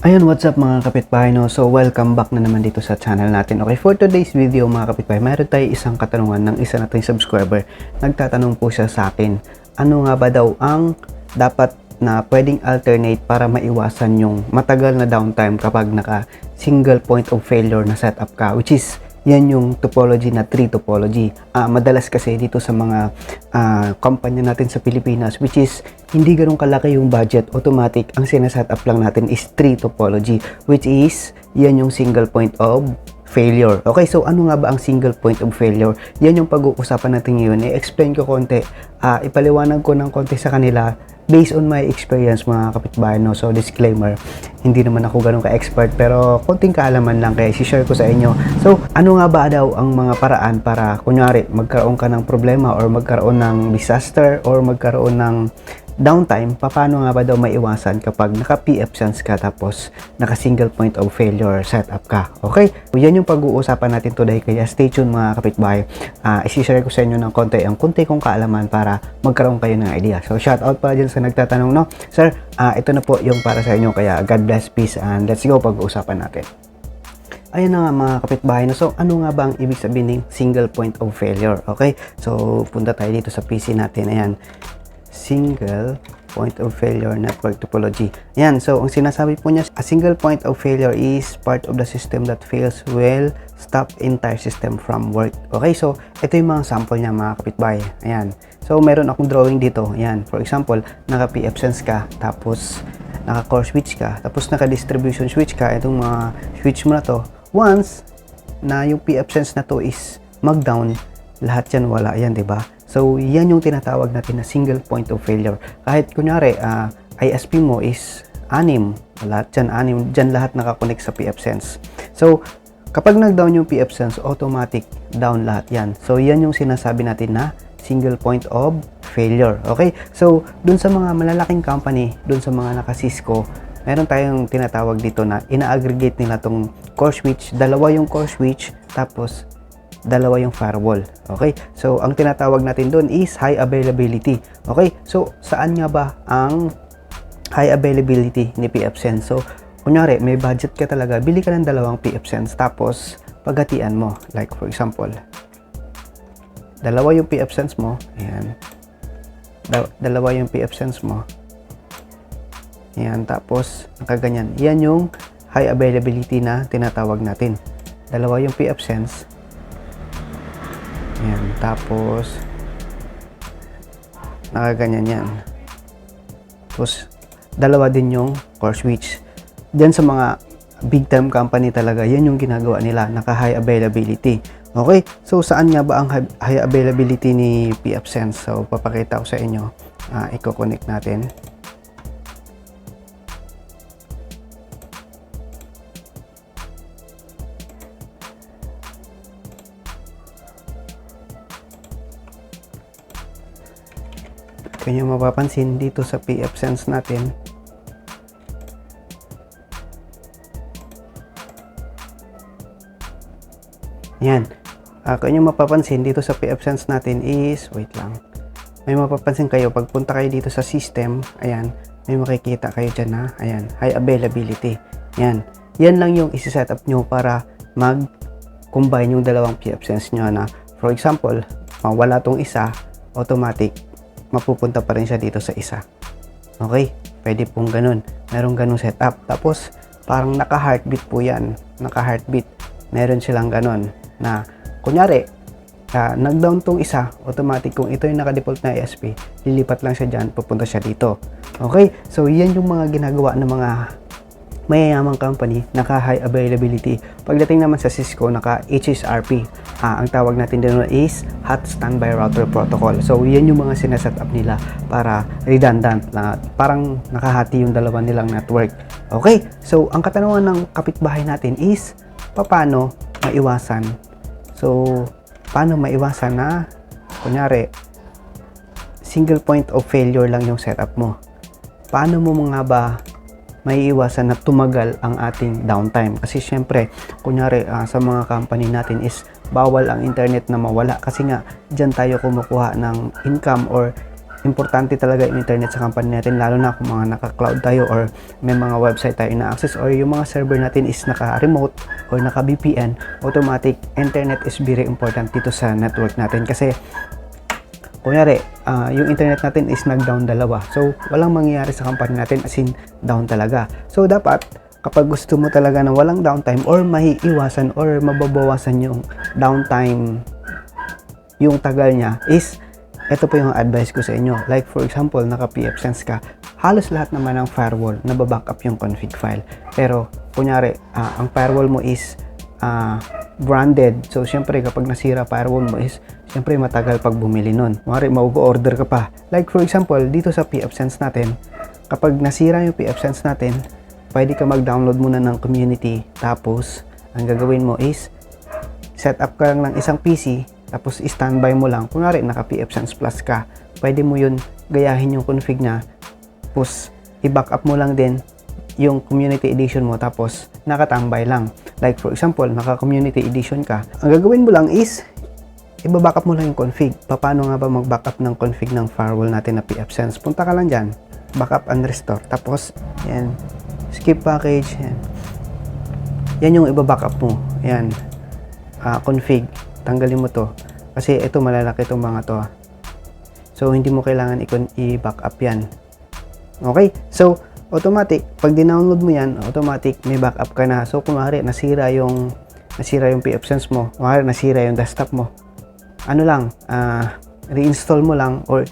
Ayun, what's up mga kapitbahay no? So, welcome back na naman dito sa channel natin. Okay, for today's video mga kapitbahay, mayroon tayo isang katanungan ng isa nating subscriber. Nagtatanong po siya sa akin, ano nga ba daw ang dapat na pwedeng alternate para maiwasan yung matagal na downtime kapag naka single point of failure na setup ka, which is yan yung topology na tree topology. Ah, madalas kasi dito sa mga ah, kumpanya natin sa Pilipinas, which is hindi ganun kalaki yung budget, automatic, ang sinaset up lang natin is tree topology, which is yan yung single point of failure. Okay, so ano nga ba ang single point of failure? Yan yung pag-uusapan natin ngayon. I-explain ko konti, ah, ipaliwanag ko ng konti sa kanila based on my experience mga kapitbahay no. So disclaimer, hindi naman ako ganun ka-expert pero konting kaalaman lang kaya i-share ko sa inyo. So ano nga ba daw ang mga paraan para kunyari magkaroon ka ng problema or magkaroon ng disaster or magkaroon ng downtime, paano nga ba daw maiwasan kapag naka-PF sense ka tapos naka-single point of failure setup ka. Okay? Yan yung pag-uusapan natin today kaya stay tuned mga kapitbahay. Uh, isi-share ko sa inyo ng konti ang konti kong kaalaman para magkaroon kayo ng idea. So shout out pala dyan sa nagtatanong no. Sir, ah, ito na po yung para sa inyo kaya God bless, peace and let's go pag-uusapan natin. Ayun na nga mga kapitbahay no. So ano nga ba ang ibig sabihin ng single point of failure? Okay? So punta tayo dito sa PC natin. Ayan single point of failure network topology. Yan, so ang sinasabi po niya, a single point of failure is part of the system that fails will stop entire system from work. Okay, so ito yung mga sample niya mga kapitbahay. Ayan. So meron akong drawing dito. Ayan, for example, naka PF sense ka, tapos naka core switch ka, tapos naka distribution switch ka, itong mga switch mo na to. Once na yung PF sense na to is mag-down, lahat yan wala yan, di ba? So, yan yung tinatawag natin na single point of failure. Kahit kunyari, ah, ISP mo is anim, lahat dyan anim, dyan lahat nakakonect sa PF Sense. So, kapag nag-down yung PF Sense, automatic down lahat yan. So, yan yung sinasabi natin na single point of failure. Okay? So, dun sa mga malalaking company, dun sa mga naka-Cisco, meron tayong tinatawag dito na ina-aggregate nila tong core switch. Dalawa yung core switch, tapos dalawa yung firewall. Okay? So, ang tinatawag natin doon is high availability. Okay? So, saan nga ba ang high availability ni PFSense? So, kunyari, may budget ka talaga, bili ka ng dalawang PFSense tapos paghatian mo. Like, for example, dalawa yung PFSense mo. Ayan. Da- dalawa yung PFSense mo. Ayan. Tapos, nakaganyan. Yan yung high availability na tinatawag natin. Dalawa yung PFSense. Tapos nakaganyan yan. Tapos dalawa din yung core switch. Diyan sa mga big time company talaga, yan yung ginagawa nila, naka high availability. Okay, so saan nga ba ang hi- high availability ni PF Sense? So papakita ko sa inyo. Ah, i-connect natin. Kung nyo mapapansin dito sa PF Sense natin, yan. Uh, kung nyo mapapansin dito sa PF Sense natin is, wait lang, may mapapansin kayo, pagpunta kayo dito sa system, ayan, may makikita kayo dyan na, ayan, high availability. Yan. Yan lang yung isi-set up nyo para mag-combine yung dalawang PF Sense nyo na, for example, wala tong isa, automatic, mapupunta pa rin siya dito sa isa. Okay? Pwede pong ganun. Merong ganun setup. Tapos, parang naka-heartbeat po yan. Naka-heartbeat. Meron silang ganun na, kunyari, uh, nag-down tong isa, automatic kung ito yung naka-default na ESP, lilipat lang siya dyan, pupunta siya dito. Okay? So, yan yung mga ginagawa ng mga mayayamang company, naka high availability. Pagdating naman sa Cisco, naka HSRP. Ah, ang tawag natin din is Hot Standby Router Protocol. So, yan yung mga sineset up nila para redundant na parang nakahati yung dalawa nilang network. Okay, so ang katanungan ng kapitbahay natin is paano maiwasan? So, paano maiwasan na kunyari single point of failure lang yung setup mo? Paano mo mga ba may iwasan na tumagal ang ating downtime. Kasi syempre, kunyari uh, sa mga company natin is bawal ang internet na mawala kasi nga dyan tayo kumukuha ng income or importante talaga yung internet sa company natin lalo na kung mga naka-cloud tayo or may mga website tayo na access or yung mga server natin is naka-remote or naka-VPN, automatic internet is very important dito sa network natin kasi kunyari, ah, yung internet natin is nag-down dalawa. So, walang mangyayari sa company natin as in down talaga. So, dapat kapag gusto mo talaga ng walang downtime or maiiwasan or mababawasan yung downtime yung tagal niya is ito po yung advice ko sa inyo. Like for example, naka PF Sense ka, halos lahat naman ng firewall nababackup yung config file. Pero kunyari, ah, ang firewall mo is ah, branded. So syempre kapag nasira firewall mo is syempre matagal pag bumili nun. Kunyari, mag-order ka pa. Like for example, dito sa PF Sense natin, kapag nasira yung PF Sense natin, pwede ka mag-download muna ng community. Tapos, ang gagawin mo is set up ka lang ng isang PC tapos standby mo lang. Kunwari, naka PF Sense Plus ka. Pwede mo yun gayahin yung config na. Tapos, i-backup mo lang din yung community edition mo tapos nakatambay lang. Like for example, naka community edition ka. Ang gagawin mo lang is i-backup mo lang yung config. Paano nga ba mag-backup ng config ng firewall natin na PF Sense? Punta ka lang dyan. Backup and restore. Tapos, yan. Skip package. Yan. Yan yung i-backup mo. Yan. Ah, config. Tanggalin mo to. Kasi ito malalaki itong mga to. ah. So, hindi mo kailangan i-backup yan. Okay? So, automatic, pag dinownload mo yan, automatic may backup ka na. So, kunwari, nasira yung nasira yung PF Sense mo. Kunwari, nasira yung desktop mo. Ano lang, ah, reinstall mo lang or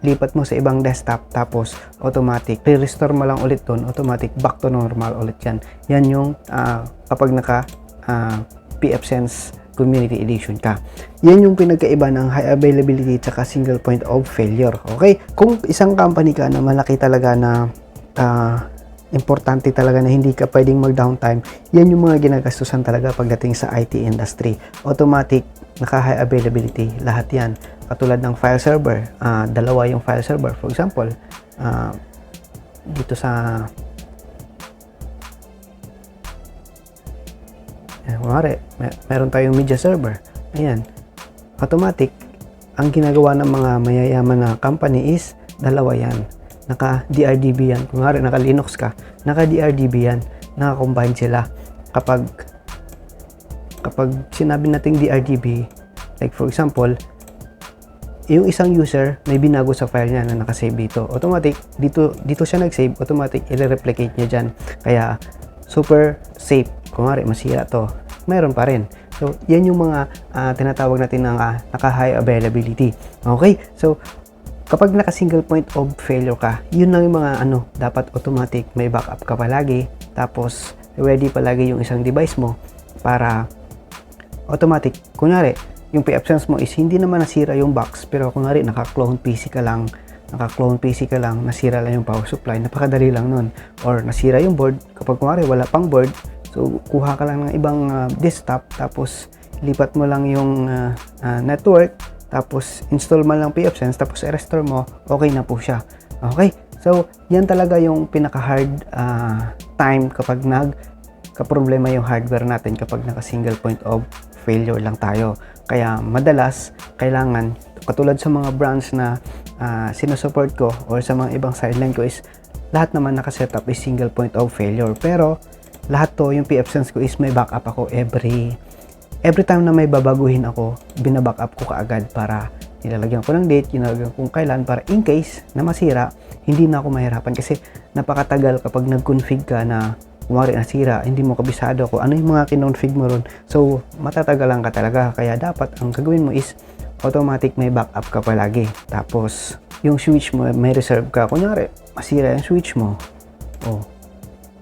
lipat mo sa ibang desktop tapos automatic re-restore mo lang ulit doon automatic back to normal ulit yan yan yung ah, kapag naka ah, PF Sense Community Edition ka yan yung pinagkaiba ng high availability at single point of failure okay kung isang company ka na malaki talaga na ah, importante talaga na hindi ka pwedeng mag downtime yan yung mga ginagastusan talaga pagdating sa IT industry. Automatic naka high availability lahat yan. Katulad ng file server ah, dalawa yung file server. For example ah, dito sa eh, kunwari, may, meron tayong media server. Ayan. Automatic ang ginagawa ng mga mayayaman na company is dalawa yan naka DRDB yan. Kunwari naka Linux ka naka DRDB yan. Naka combine sila. Kapag kapag sinabi nating DRDB like for example yung isang user may binago sa file niya na nakasave dito. Automatic dito dito siya nag-save automatic i-replicate niya dyan. Kaya super safe. Kunwari masira to. Mayroon pa rin. So yan yung mga ah, tinatawag natin ng ah, naka high availability. Okay? So kapag naka single point of failure ka yun lang yung mga ano dapat automatic may backup ka palagi tapos ready palagi yung isang device mo para automatic. Kunyari, yung PF Sense mo is hindi naman nasira yung box, pero kunwari naka-clone PC ka lang, naka-clone PC ka lang, nasira lang yung power supply, napakadali lang nun. Or nasira yung board, kapag kunwari wala pang board, so kuha ka lang ng ibang ah, desktop, tapos lipat mo lang yung ah, ah, network, tapos install mo lang PF Sense, tapos i-restore mo, okay na po siya. Okay? So, yan talaga yung pinaka-hard ah, time kapag nag kaproblema yung hardware natin kapag naka single point of failure lang tayo. Kaya madalas kailangan katulad sa mga brands na ah, sinusupport ko or sa mga ibang sideline ko is lahat naman nakasetup is single point of failure. Pero lahat to yung PF Sense ko is may backup ako every every time na may babaguhin ako, binabackup ko kaagad para nilalagyan ko ng date, nilalagyan kung kailan para in case na masira, hindi na ako mahirapan kasi napakatagal kapag nag-config ka na kumari nasira, hindi mo kabisado kung ano yung mga kinonfig mo ron. So, matatagalan ka talaga. Kaya dapat ang gagawin mo is automatic may backup ka palagi. Tapos, yung switch mo, may reserve ka. Kunyari, masira yung switch mo. Oh,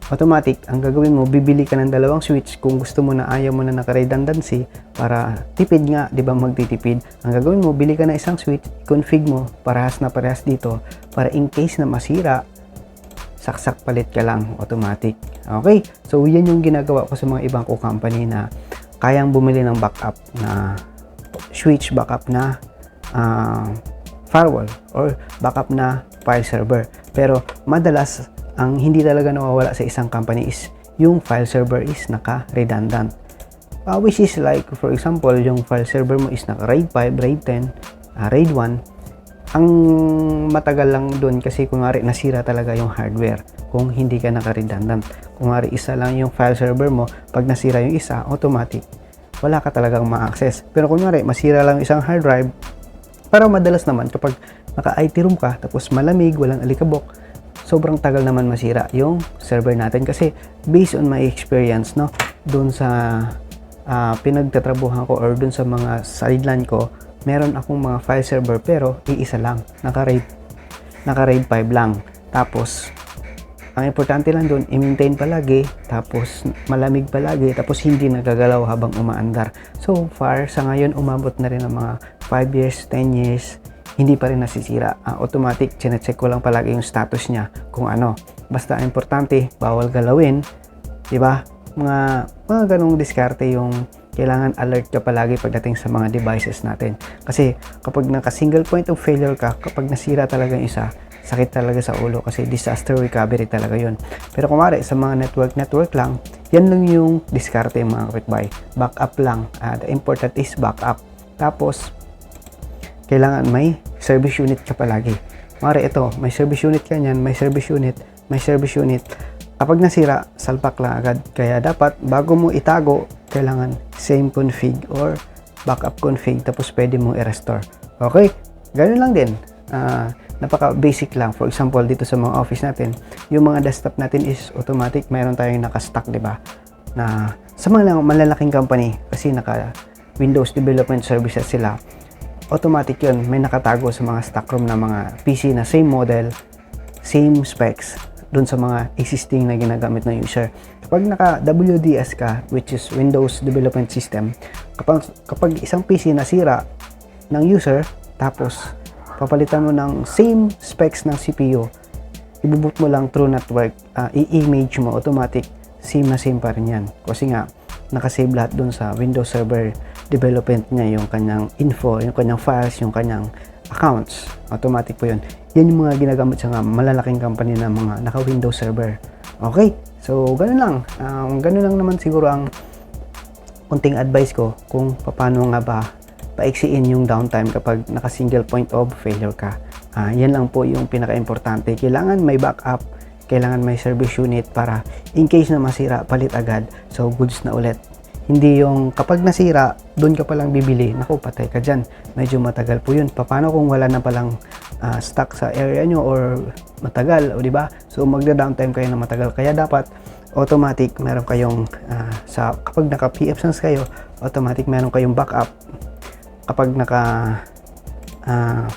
automatic, ang gagawin mo, bibili ka ng dalawang switch kung gusto mo na ayaw mo na naka-redundancy para tipid nga, di ba magtitipid. Ang gagawin mo, bili ka na isang switch, config mo, parehas na parehas dito, para in case na masira, saksak palit ka lang, automatic. Okay, so yan yung ginagawa ko sa mga ibang ko company na kayang bumili ng backup na switch backup na ah, firewall or backup na file server. Pero madalas ang hindi talaga nawawala sa isang company is yung file server is naka-redundant. Uh, which is like, for example, yung file server mo is naka RAID 5, RAID 10, uh, RAID 1. ang matagal lang doon kasi kunwari nasira talaga yung hardware kung hindi ka naka-redundant. Kunwari isa lang yung file server mo, pag nasira yung isa, automatic, wala ka talagang ma-access. Pero kunwari, masira lang isang hard drive, para madalas naman kapag naka-IT room ka, tapos malamig, walang alikabok, sobrang tagal naman masira yung server natin kasi based on my experience, no, doon sa ah, pinagtatrabuhan ko or doon sa mga sideline ko, meron akong mga file server pero iisa lang, naka-RAID naka-RAID 5 lang. Tapos ang importante lang doon, i-maintain palagi, tapos malamig palagi, tapos hindi nagagalaw habang umaandar. So far, sa ngayon, umabot na rin ng mga 5 years, 10 years, hindi pa rin nasisira. Ah, automatic, chinecheck ko lang palagi yung status niya kung ano. Basta importante, bawal galawin, ba? Mga, mga ganong diskarte yung kailangan alert ka palagi pagdating sa mga devices natin. Kasi kapag naka single point of failure ka, kapag nasira talaga yung isa, sakit talaga sa ulo kasi disaster recovery talaga yon. Pero kumari sa mga network network lang, yan lang yung diskarte mga kapitbahay. Backup lang. Ah, the important is backup. Tapos, kailangan may service unit ka palagi. Mare, ito, may service unit ka niyan, may service unit, may service unit. Kapag nasira, salpak lang agad. Kaya dapat, bago mo itago, kailangan same config or backup config, tapos pwede mong i-restore. Okay? Ganun lang din. Ah, napaka basic lang. For example, dito sa mga office natin, yung mga desktop natin is automatic. Mayroon tayong naka-stack, di ba? Na sa mga malalaking company, kasi naka Windows Development Services sila, automatic yun. May nakatago sa mga stock room na mga PC na same model, same specs dun sa mga existing na ginagamit ng user. Kapag naka WDS ka, which is Windows Development System, kapag, kapag isang PC nasira ng user, tapos papalitan mo ng same specs ng CPU, ibuboot mo lang through network, ah, i-image mo automatic, same na same pa rin yan. Kasi nga, nakasave lahat dun sa Windows Server development niya, yung kanyang info, yung kanyang files, yung kanyang accounts. Automatic po yun. Yan yung mga ginagamit sa malalaking company na mga naka-Windows Server. Okay, so ganun lang. Um, ganun lang naman siguro ang kunting advice ko kung paano nga ba paiksiin yung downtime kapag naka single point of failure ka. Ah, yan lang po yung pinaka-importante. Kailangan may backup, kailangan may service unit para in case na masira, palit agad. So, goods na ulit. Hindi yung kapag nasira, doon ka palang bibili, naku, patay ka dyan. Medyo matagal po yun. Paano kung wala na palang ah, stock sa area nyo or matagal, o di ba? So, magda-downtime kayo na matagal. Kaya dapat, automatic, meron kayong, ah, sa, kapag naka-PF sans kayo, automatic meron kayong backup. Kapag naka, ah,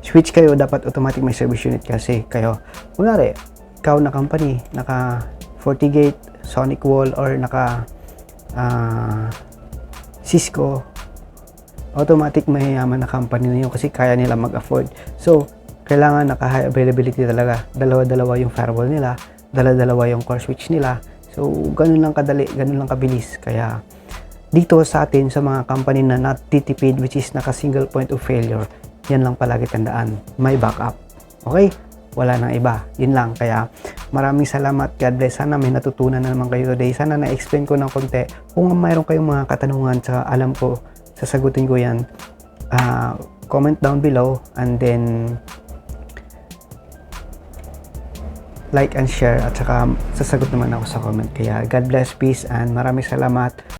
switch kayo, dapat automatic may service unit kasi kayo. Kunwari, ikaw na company, naka FortiGate, Sonic Wall, or naka ah, Cisco, automatic mayayaman na company na yun kasi kaya nila mag-afford. So, kailangan naka-high availability talaga. Dalawa-dalawa yung firewall nila, dalawa-dalawa yung core switch nila. So, ganun lang kadali, ganun lang kabilis. Kaya, dito sa atin, sa mga company na not titipid, which is naka-single point of failure, yan lang palagi tandaan. May backup. Okay? Wala nang iba. Yun lang. Kaya, maraming salamat. God bless. Sana may natutunan na naman kayo today. Sana na-explain ko ng konti. Kung mayroon kayong mga katanungan, sa alam ko, sasagutin ko yan. Ah, comment down below and then like and share at saka sasagot naman ako sa comment. Kaya God bless, peace and maraming salamat.